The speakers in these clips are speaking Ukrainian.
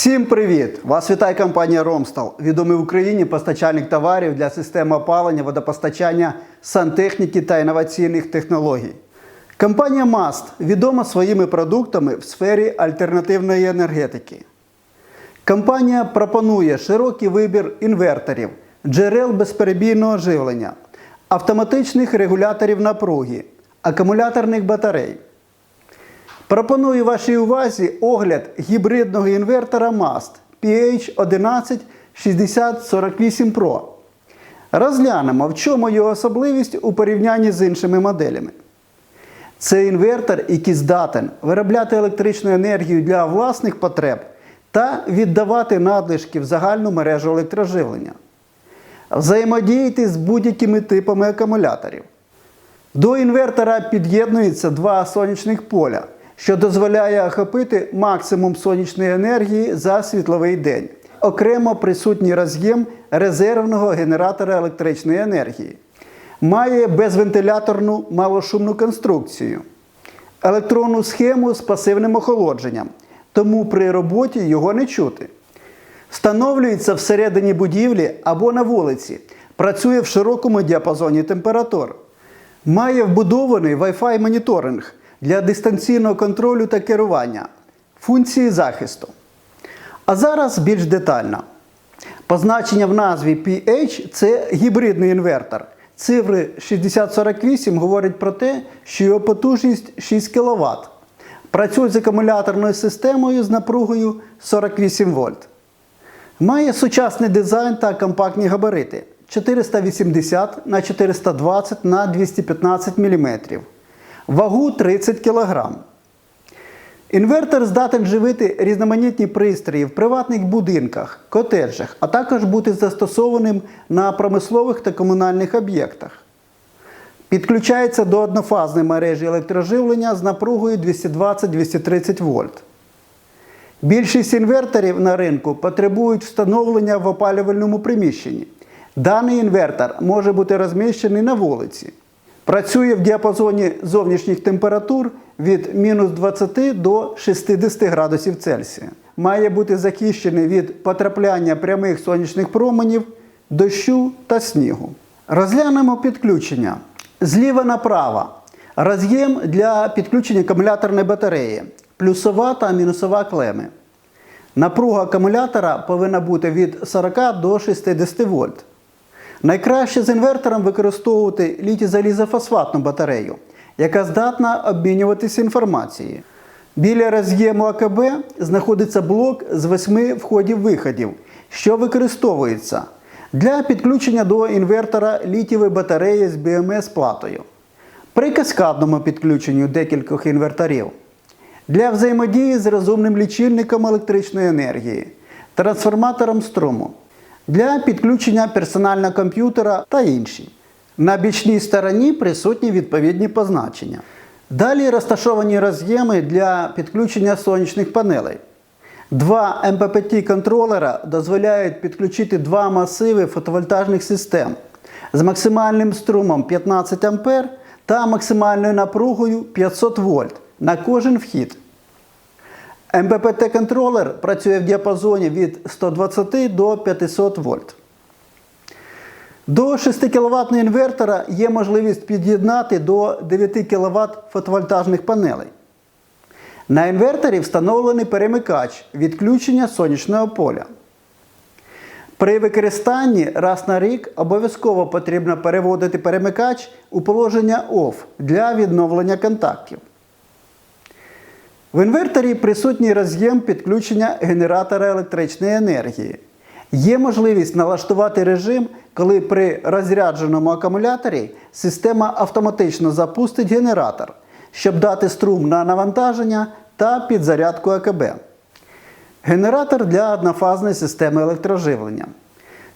Всім привіт! Вас вітає компанія Ромстал, відомий в Україні постачальник товарів для системи опалення, водопостачання, сантехніки та інноваційних технологій. Компанія Маст відома своїми продуктами в сфері альтернативної енергетики. Компанія пропонує широкий вибір інверторів, джерел безперебійного живлення, автоматичних регуляторів напруги, акумуляторних батарей. Пропоную вашій увазі огляд гібридного інвертора MAST PH116048 Pro. Розглянемо, в чому його особливість у порівнянні з іншими моделями. Це інвертор, який здатен виробляти електричну енергію для власних потреб та віддавати надлишки в загальну мережу електроживлення. Взаємодіяти з будь-якими типами акумуляторів. До інвертора під'єднується два сонячних поля, що дозволяє охопити максимум сонячної енергії за світловий день. Окремо присутній роз'єм резервного генератора електричної енергії. Має безвентиляторну малошумну конструкцію, електронну схему з пасивним охолодженням, тому при роботі його не чути. Встановлюється всередині будівлі або на вулиці. Працює в широкому діапазоні температур. Має вбудований Wi-Fi моніторинг для дистанційного контролю та керування, функції захисту. А зараз більш детально. Позначення в назві PH це гібридний інвертор. Цифри 6048 говорять про те, що його потужність 6 кВт. Працює з акумуляторною системою з напругою 48 вольт. Має сучасний дизайн та компактні габарити 480 на 420 на 215 мм. Вагу 30 кг. Інвертор здатен живити різноманітні пристрої в приватних будинках, котеджах, а також бути застосованим на промислових та комунальних об'єктах. Підключається до однофазної мережі електроживлення з напругою 220-230 вольт. Більшість інверторів на ринку потребують встановлення в опалювальному приміщенні. Даний інвертор може бути розміщений на вулиці. Працює в діапазоні зовнішніх температур від мінус 20 до 60 градусів Цельсія. Має бути захищений від потрапляння прямих сонячних променів, дощу та снігу. Розглянемо підключення. Зліва направо роз'єм для підключення акумуляторної батареї, плюсова та мінусова клеми. Напруга акумулятора повинна бути від 40 до 60 вольт. Найкраще з інвертором використовувати літій-залізофосфатну батарею, яка здатна обмінюватися інформацією. Біля роз'єму АКБ знаходиться блок з восьми входів-виходів, що використовується для підключення до інвертора літієвої батареї з BMS-платою. При каскадному підключенню декількох інверторів для взаємодії з розумним лічильником електричної енергії, трансформатором струму, для підключення персонального комп'ютера та інші. На бічній стороні присутні відповідні позначення. Далі розташовані роз'єми для підключення сонячних панелей. Два МППТ-контролера дозволяють підключити два масиви фотовольтажних систем з максимальним струмом 15 А та максимальною напругою 500 вольт на кожен вхід. МППТ-контролер працює в діапазоні від 120 до 500 вольт. До 6 кВт інвертора є можливість під'єднати до 9 кВт фотовольтажних панелей. На інверторі встановлений перемикач відключення сонячного поля. При використанні раз на рік обов'язково потрібно переводити перемикач у положення OFF для відновлення контактів. В інверторі присутній роз'єм підключення генератора електричної енергії. Є можливість налаштувати режим, коли при розрядженому акумуляторі система автоматично запустить генератор, щоб дати струм на навантаження та підзарядку АКБ. Генератор для однофазної системи електроживлення.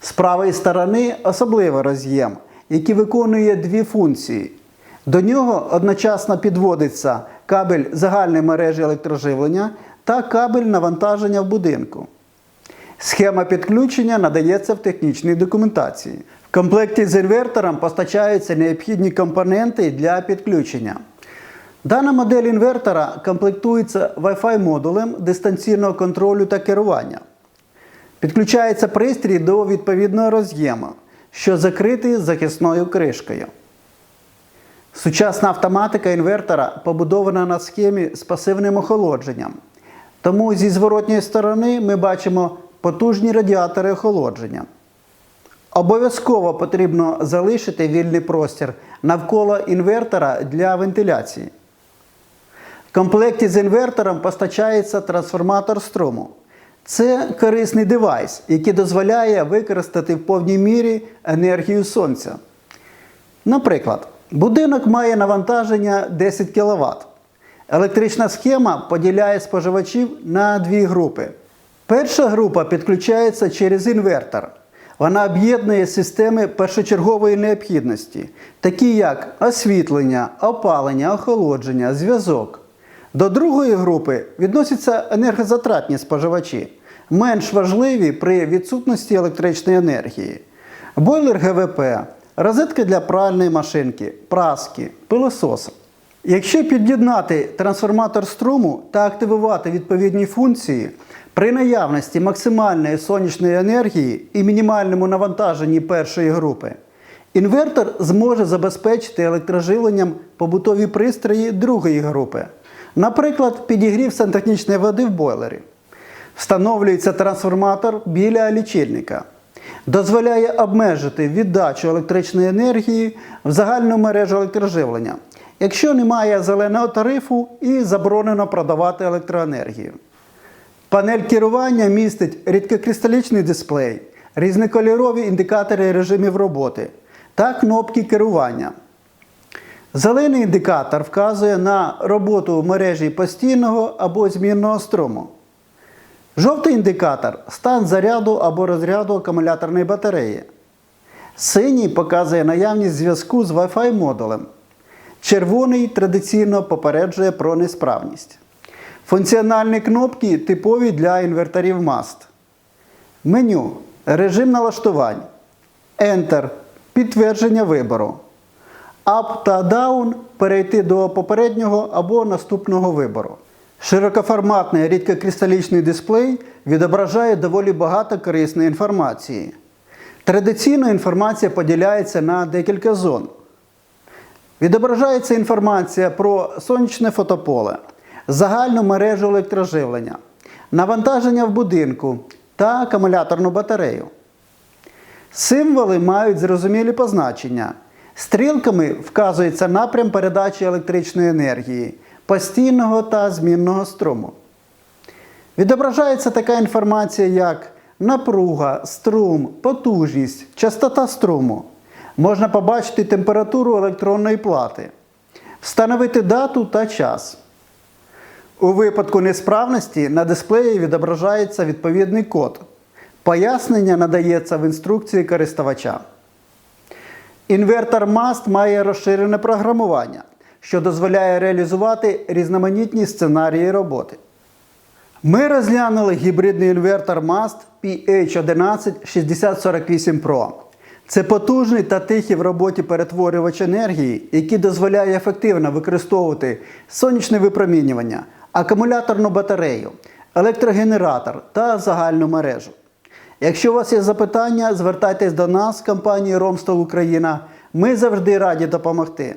З правої сторони особливий роз'єм, який виконує дві функції. До нього одночасно підводиться кабель загальної мережі електроживлення та кабель навантаження в будинку. Схема підключення надається в технічній документації. В комплекті з інвертором постачаються необхідні компоненти для підключення. Дана модель інвертора комплектується Wi-Fi модулем дистанційного контролю та керування. Підключається пристрій до відповідного роз'єму, що закритий захисною кришкою. Сучасна автоматика інвертора побудована на схемі з пасивним охолодженням. Тому зі зворотньої сторони ми бачимо потужні радіатори охолодження. Обов'язково потрібно залишити вільний простір навколо інвертора для вентиляції. В комплекті з інвертором постачається трансформатор струму. Це корисний девайс, який дозволяє використати в повній мірі енергію сонця. Наприклад, будинок має навантаження 10 кВт. Електрична схема поділяє споживачів на дві групи. Перша група підключається через інвертор. Вона об'єднує системи першочергової необхідності, такі як освітлення, опалення, охолодження, зв'язок. До другої групи відносяться енергозатратні споживачі, менш важливі при відсутності електричної енергії. Бойлер ГВП, розетки для пральної машинки, праски, пилососа. Якщо під'єднати трансформатор струму та активувати відповідні функції, при наявності максимальної сонячної енергії і мінімальному навантаженні першої групи, інвертор зможе забезпечити електроживленням побутові пристрої другої групи, наприклад, підігрів сантехнічної води в бойлері. Встановлюється трансформатор біля лічильника. Дозволяє обмежити віддачу електричної енергії в загальну мережу електроживлення, якщо немає зеленого тарифу і заборонено продавати електроенергію. Панель керування містить рідкокристалічний дисплей, різнокольорові індикатори режимів роботи та кнопки керування. Зелений індикатор вказує на роботу в мережі постійного або змінного струму. Жовтий індикатор стан заряду або розряду акумуляторної батареї. Синій показує наявність зв'язку з Wi-Fi модулем. Червоний традиційно попереджує про несправність. Функціональні кнопки типові для інверторів MAST. Меню. Режим налаштувань. Enter. Підтвердження вибору. Up та Down перейти до попереднього або наступного вибору. Широкоформатний рідкокристалічний дисплей відображає доволі багато корисної інформації. Традиційно інформація поділяється на декілька зон. Відображається інформація про сонячне фотополе, загальну мережу електроживлення, навантаження в будинку та акумуляторну батарею. Символи мають зрозумілі позначення. Стрілками вказується напрям передачі електричної енергії, постійного та змінного струму. Відображається така інформація, як напруга, струм, потужність, частота струму. Можна побачити температуру електронної плати, встановити дату та час. У випадку несправності на дисплеї відображається відповідний код. Пояснення надається в інструкції користувача. Інвертор MAST має розширене програмування, що дозволяє реалізувати різноманітні сценарії роботи. Ми розглянули гібридний інвертор MAST PH116048 Pro. Це потужний та тихий в роботі перетворювач енергії, який дозволяє ефективно використовувати сонячне випромінювання, акумуляторну батарею, електрогенератор та загальну мережу. Якщо у вас є запитання, звертайтесь до нас, компанії Ромстол Україна. Ми завжди раді допомогти.